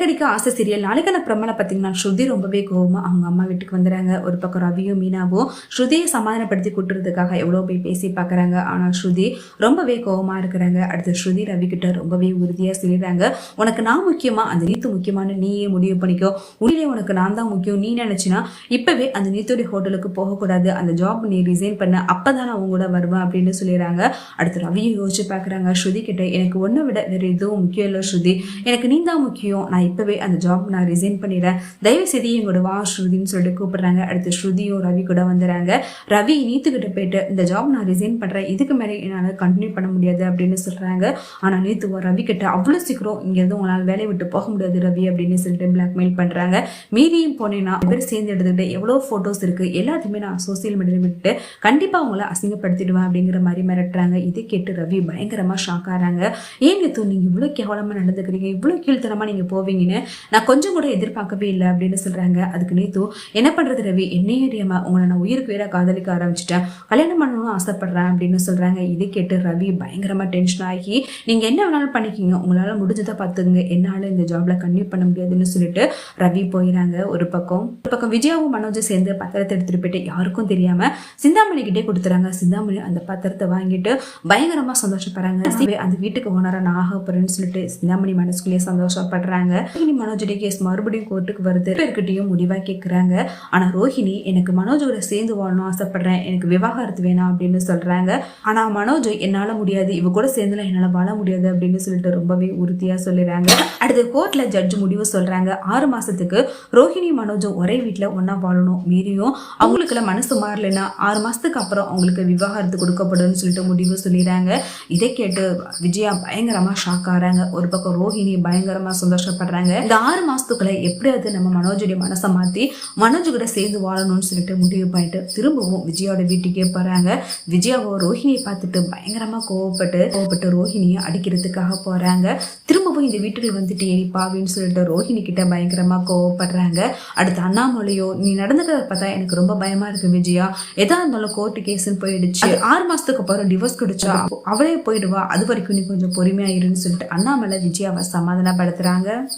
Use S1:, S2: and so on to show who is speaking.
S1: கிடைக்க ஆசை சீரியல் நாளைக்கான பிரமணம் பார்த்தீங்கன்னா ஸ்ருதி ரொம்பவே கோவமாக அவங்க அம்மா வீட்டுக்கு வந்துடுறாங்க ஒரு பக்கம் ரவியும் மீனாவும் ஸ்ருதியை சமாதானப்படுத்தி கூட்டுறதுக்காக எவ்வளோ போய் பேசி பார்க்குறாங்க ஆனால் ஸ்ருதி ரொம்பவே கோவமா இருக்கிறாங்க. அடுத்து ஸ்ருதி ரவி கிட்ட ரொம்பவே உறுதியாக சொல்லிடுறாங்க உனக்கு நான் முக்கியமாக அந்த நீத்து முக்கியமான நீயே முடிவு பண்ணிக்கோ. உடனே உனக்கு நான் தான் முக்கியம். நீ நினச்சினா இப்போவே அந்த நீத்துடைய ஹோட்டலுக்கு போகக்கூடாது. அந்த ஜாப் நீ ரிசைன் பண்ண அப்பதான் நான் அவங்க கூட வருவேன் அப்படின்னு சொல்லிடுறாங்க. அடுத்து ரவியும் யோசிச்சு பார்க்குறாங்க ஸ்ருதி கிட்ட எனக்கு ஒன்றை விட வேறு எதுவும் முக்கியம் இல்லை ஸ்ருதி. எனக்கு நீ தான் முக்கியம். நான் இப்போவே அந்த ஜாப் நான் ரிசைன் பண்ணிடுறேன். தயவு செய்து எங்களோட வா ஸ்ருதின்னு சொல்லிட்டு கூப்பிடுறாங்க. அடுத்து ஸ்ருதியும் ரவி கூட வந்துடுறாங்க. ரவி நீத்துக்கிட்ட போயிட்டு இந்த ஜாப் நான் ரிசைன் பண்ணுறேன் இதுக்கு மேலே என்னால் கண்டினியூ பண்ண முடியாது அப்படின்னு சொல்கிறாங்க ஆனால் நீத்து ரவி கிட்ட அவ்வளோ சீக்கிரம் இங்கேருந்து உங்களால் வேலையை விட்டு போக முடியாது ரவி அப்படின்னு சொல்லிட்டு பிளாக்மெயில் பண்ணுறாங்க மீறியும் போனேன்னா பேர் சேர்ந்து எடுத்துக்கிட்டு எவ்வளோ ஃபோட்டோஸ் இருக்குது எல்லாத்தையுமே நான் சோசியல் மீடியாவில் விட்டு கண்டிப்பாக அவங்கள அசிங்கப்படுத்திடுவேன் அப்படிங்கிற மாதிரி மிரட்டுறாங்க. இதை கேட்டு ரவி பயங்கரமாக ஷாக் ஆகிறாங்க. ஏன் நீத்து நீங்கள் இவ்வளோ கேவலமாக நடந்துக்கிறீங்க இவ்வளோ கீழ்த்தனமாக நீங்கள் போவீங்க. போவீங்கன்னு நான் கொஞ்சம் கூட எதிர்பார்க்கவே இல்லை அப்படின்னு சொல்கிறாங்க அதுக்கு நேத்து என்ன பண்ணுறது ரவி? என்னையே அறியாமல் உங்களை நான் உயிருக்கு வேற காதலிக்க ஆரம்பிச்சிட்டேன். கல்யாணம் பண்ணணும்னு ஆசைப்பட்றேன் அப்படின்னு சொல்கிறாங்க இதை கேட்டு ரவி பயங்கரமாக டென்ஷன் ஆகி நீங்கள் என்ன வேணாலும் பண்ணிக்கிங்க. உங்களால் முடிஞ்சதை பார்த்துங்க என்னால் இந்த ஜாபில் கன்டினியூ பண்ண முடியாதுன்னு சொல்லிட்டு ரவி போயிடறாங்க ஒரு பக்கம். ஒரு பக்கம் விஜயாவும் மனோஜும் சேர்ந்து பத்திரத்தை எடுத்துகிட்டு போயிட்டு யாருக்கும் தெரியாமல் சிந்தாமணிக்கிட்டே கொடுத்துறாங்க. சிந்தாமணி அந்த பத்திரத்தை வாங்கிட்டு பயங்கரமாக சந்தோஷப்படுறாங்க. அந்த வீட்டுக்கு ஓனராக நான் ஆக போகிறேன்னு சொல்லிட்டு சிந்தாமணி மனசுக்குள்ளேயே சந்தோஷப்படுறாங்க. ரோஹிணி மனோஜுடைய கேஸ் மறுபடியும் கோர்ட்டுக்கு வருது. பேர்கிட்டயும் முடிவாக கேட்குறாங்க ஆனால் ரோஹிணி எனக்கு மனோஜோட சேர்ந்து வாழணும் ஆசைப்படுறேன். எனக்கு விவாகரத்து வேணாம் அப்படின்னு சொல்கிறாங்க ஆனால் மனோஜ் என்னால் முடியாது. இவ கூட சேர்ந்துலாம் என்னால் வாழ முடியாது அப்படின்னு சொல்லிட்டு ரொம்பவே உறுதியாக சொல்லிடுறாங்க. அடுத்து கோர்ட்டில் ஜட்ஜ் முடிவு சொல்கிறாங்க ஆறு மாதத்துக்கு ரோஹிணி மனோஜும் ஒரே வீட்டில் ஒன்றா வாழணும். மீறியும் அவங்களுக்குள்ள மனசு மாறலைன்னா ஆறு மாதத்துக்கு அப்புறம் அவங்களுக்கு விவாகரத்து கொடுக்கப்படும்னு சொல்லிட்டு முடிவு சொல்லிடுறாங்க. இதை கேட்டு விஜயா பயங்கரமாக ஷாக் ஆகிறாங்க. ஒரு பக்கம் ரோஹிணி பயங்கரமாக சந்தோஷப்படுறாங்க. இந்த ஆறு மாசத்துக்குள்ள எப்படியாவது நம்ம மனோஜுடைய மனசை மாத்தி மனோஜ் கூட சேர்ந்து வாழணும்னு சொல்லிட்டு முடிவு பண்ணிட்டு திரும்பவும் விஜயாவோட வீட்டுக்கே போறாங்க. விஜயாவோ ரோஹிணியை பார்த்துட்டு பயங்கரமா கோவப்பட்டு கோவப்பட்டு ரோஹிணியை அடிக்கிறதுக்காக போறாங்க. திரும்பவும் இந்த வீட்டுக்கு வந்துட்டு ஏறி பாவின்னு சொல்லிட்டு ரோஹிணி கிட்ட பயங்கரமா கோவப்படுறாங்க. அடுத்து அண்ணாமலையோ நீ நடந்துக்கிறத பார்த்தா எனக்கு ரொம்ப பயமா இருக்கு விஜயா. எதா இருந்தாலும் கோர்ட்டு கேஸ்ன்னு போயிடுச்சு. ஆறு மாசத்துக்கு அப்புறம் டிவோர்ஸ் கிடைச்சா அவளே போயிடுவா. அது வரைக்கும் நீ கொஞ்சம் பொறுமையா இருன்னு சொல்லிட்டு அண்ணாமலை விஜயாவை சமாதானப்படுத்துறாங்க.